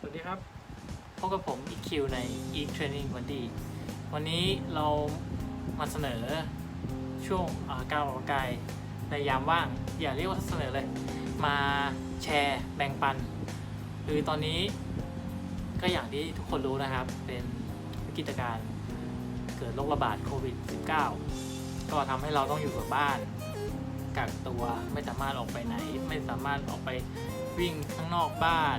สวัสดีครับ พบกับผมอีคิวใน e Training วันดีวันนี้เรามาเสนอช่วงการออกกำลังกายในยามว่าง อย่าเรียกว่าเสนอเลย มาแชร์แบ่งปัน คือตอนนี้ก็อย่างที่ทุกคนรู้นะครับ เป็นวิกฤตการณ์เกิดโรคระบาดโควิด -19 ก็ทำให้เราต้องอยู่กับบ้านกักตัวไม่สามารถออกไปไหน ไม่สามารถออกไปวิ่งข้างนอกบ้าน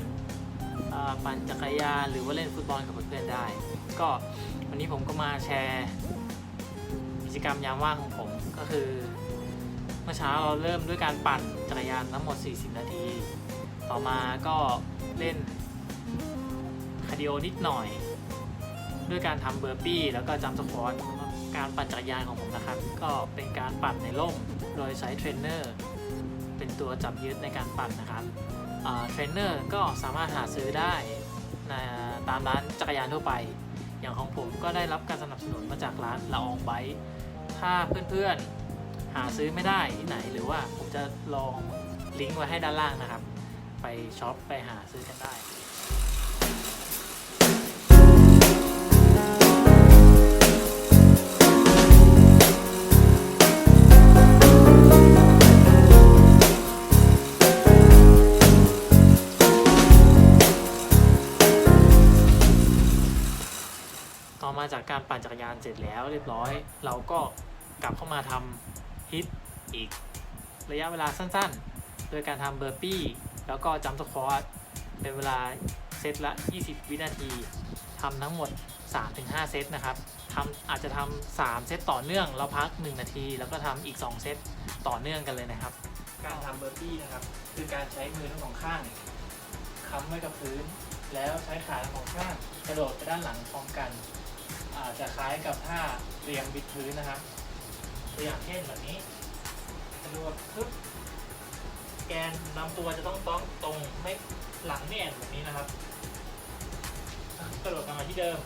ปั่นจักรยานหรือว่าเล่นฟุตบอลกับเพื่อนๆได้ ก็วันนี้ผมก็มาแชร์กิจกรรมยามว่างของผมก็คือเมื่อเช้าเราเริ่มด้วยการปั่นจักรยานทั้งหมด 40 นาที ต่อมาก็เล่นคาร์ดิโอนิดหน่อย ด้วยการทำเบอร์ปี้แล้วก็จัมป์สควอตการปั่นจักรยานของผมนะครับ ก็เป็นการปั่นในร่มโดยใช้เทรนเนอร์เป็นตัวจับยึดในการปั่นนะครับ เทรนเนอร์ก็สามารถหาซื้อได้นะตามร้านจักรยานทั่วไป อย่างของผมก็ได้รับการสนับสนุนมาจากร้านละอองไบค์ถ้าเพื่อนๆหาซื้อไม่ได้ที่ไหนหรือว่าผมจะลองลิงก์ไว้ให้ด้านล่างนะครับ ไปช็อปไปหาซื้อกันได้ ต่อมาจากการปั่นจักรยานเสร็จแล้วเรียบร้อย เราก็กลับเข้ามาทำฮิตอีก ระยะเวลาสั้นๆ โดยการทำเบอร์ปี้ แล้วก็จัมป์สควอตเป็นเวลาเซตละ 20 วินาทีทำทั้งหมด 3-5 เซตนะครับทำอาจจะทำ3เซตต่อเนื่องแล้วพัก 1 นาที แล้วก็ทำอีก 2 เซตต่อเนื่องกันเลยนะครับ การทำเบอร์ปี้นะครับ คือการใช้มือทั้งสองข้างค้ำไว้กับพื้น แล้วใช้ขาทั้งสองข้างกระโดดไปด้านหลังพร้อมกัน จจะคล้ายกับท่าเรียงบิดพื้นนะครับตัวอย่างเช่นแบบนี้กระโดดปึ๊บแกนลำตัวจะต้องต้องตรงไม่หลังไม่แอนแบบนี้นะครับกระโดดกลับมาที่เดิม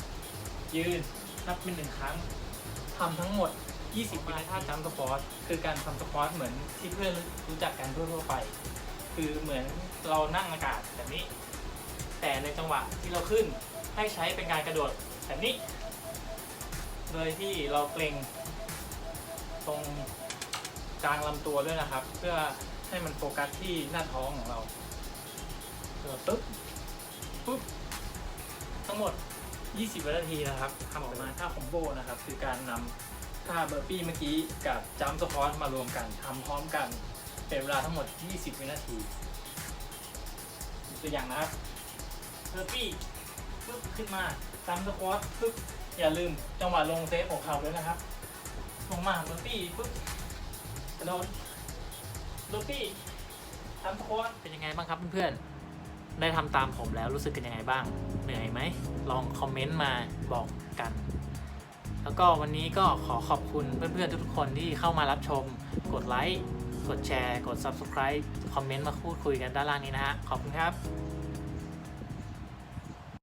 ยืนนับเป็นหนึ่งครั้งทำทั้งหมด 20วินาทีท่าจัมป์สควอตคือการทำสควอตเหมือนที่เพื่อนรู้จักกันทั่วๆไป คือเหมือนเรานั่งอากาศแบบนี้ แต่ในจังหวะที่เราขึ้นให้ใช้เป็นการกระโดดแบบนี้ โดยที่เราเกรงตรงกลางลำตัวด้วยนะครับ เพื่อให้มันโฟกัสที่หน้าท้องของเราปึ๊บปุ๊บทั้งหมด 20 วินาทีนะครับทำออกมาท่าคอมโบนะครับ คือการนำท่าเบอร์ปี้เมื่อกี้กับจัมป์สควอตมารวมกันทำพร้อมกันเป็นเวลาทั้งหมด 20 วินาที ตัวอย่างนะครับเบอร์ปี้ปึ๊บขึ้นมาจัมป์สควอตปึ๊บ อย่าลืมจังหวะลงเซฟของเขาด้วยนะครับ ลงมาเบอร์ปี้ปุ๊บกระโดดเบอร์ปี้ทำสควอตเป็นยังไงบ้างครับเพื่อนๆ ได้ทำตามผมแล้วรู้สึกกันยังไงบ้าง เหนื่อยไหม ลองคอมเมนต์มาบอกกัน แล้วก็วันนี้ก็ขอขอบคุณเพื่อนๆ ทุกๆคนที่เข้ามารับชม กดไลค์ กดแชร์ กด Subscribe คอมเมนต์มาพูดคุยกันด้านล่างนี้นะฮะ ขอบคุณครับ